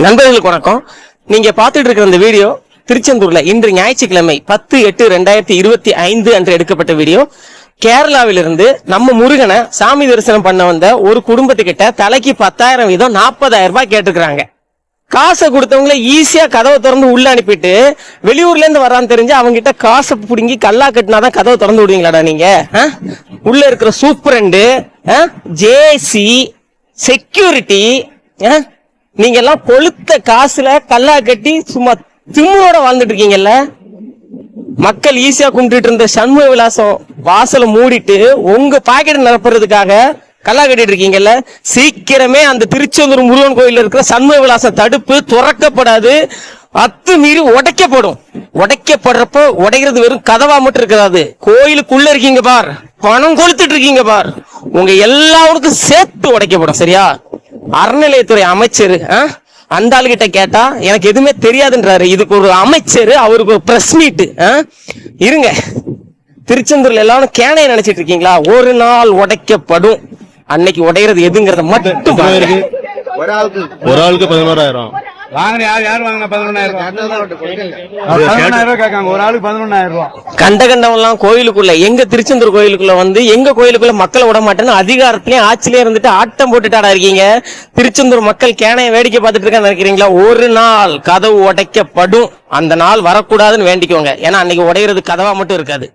நண்பர்களுக்கு வணக்கம். நீங்க பார்த்துட்டு இருக்கிற இந்த வீடியோ திருச்செந்தூர்ல இன்று ஞாயிற்றுக்கிழமை பத்து எட்டு ரெண்டாயிரத்தி இருபத்தி ஐந்து அன்று எடுக்கப்பட்ட வீடியோ. கேரளாவிலிருந்து நம்ம முருகனை சாமி தரிசனம் பண்ண வந்த ஒரு குடும்பத்துக்கிட்ட தலைக்கு பத்தாயிரம் வீதம் நாற்பதாயிரம் ரூபாய் கேட்டுக்கிறாங்க காசை கொடுத்தவங்கள ஈஸியா கதவை திறந்து உள்ள அனுப்பிட்டு வெளியூர்ல இருந்து வரான்னு தெரிஞ்சு அவங்க கிட்ட காசை பிடுங்கி கல்லா கட்டினாதான் கதவை திறந்து விடுவீங்களாடா நீங்க? ஆ? உள்ள இருக்கிற சூப்பரண்டு ஜேசி செக்யூரிட்டி நீங்க எல்லாம் கொளுத்த காசுல கல்லா கட்டி சும்மா திமுறோட வாழ்ந்துட்டு இருக்கீங்கல்ல? மக்கள் ஈஸியா கும்பிட்டு இருந்த சண்முக விலாசம் வாசலை மூடிட்டு உங்க பாக்கெட் நிரப்புறதுக்காக கல்லா கட்டிட்டு இருக்கீங்கல்ல? சீக்கிரமே அந்த திருச்செந்தூர் முருகன் கோயில் இருக்கிற சண்முக விலாச தடுப்பு துறக்கப்படாது. அத்து மீறி உடைக்கப்படும். உடைக்கப்படுறப்போ உடைகிறது வெறும் கதவா மட்டும் இருக்காது. கோயிலுக்குள்ள இருக்கீங்க பார். பணம் கொளுத்துட்டு இருக்கீங்க பார். உங்க எல்லாருக்கும் சேர்த்து உடைக்கப்படும். சரியா? அறநிலையத்துறை அமைச்சர் ஆ? அந்த ஆளுகிட்ட கேட்டா எனக்கு எதுவுமே தெரியாதுன்றாரு. இதுக்கு ஒரு அமைச்சர் அவருக்கு ஒரு பிரஸ் மீட் இருங்க. திருச்செந்தூர்ல எல்லாரும் கேனைய நினைச்சிட்டு இருக்கீங்களா? ஒரு நாள் உடைக்கப்படும். அன்னைக்கு உடையிறது எதுங்கிறத மட்டும் பாருங்க. ஒரு ஆளுக்கு. ஒரு ஆளுக்கு பதினோராயிரம். வாங்கின யார் யார் வாங்கின பதினொன்னாயிரம் ரூபாய் பதினொன்னாயிரம் ரூபாய் கேட்காங்க ஒரு ஆளுக்கு பதினொன்னாயிரம் ரூபாய் கண்ட கண்டவெல்லாம் கோயிலுக்குள்ள எங்க திருச்செந்தூர் கோயிலுக்குள்ள வந்து எங்க கோயிலுக்குள்ள மக்களை விட மாட்டேன்னு அதிகாரத்திலயும் ஆட்சியிலே இருந்துட்டு ஆட்டம் போட்டுட்டாடா இருக்கீங்க. திருச்செந்தூர் மக்கள் கேனைய வேடிக்கை பார்த்துட்டு இருக்கான்னு நினைக்கிறீங்களா? ஒரு நாள் கதவு உடைக்கப்படும். அந்த நாள் வரக்கூடாதுன்னு வேண்டிக்கோங்க. ஏன்னா அன்னைக்கு உடையிறது கதவா மட்டும் இருக்காது.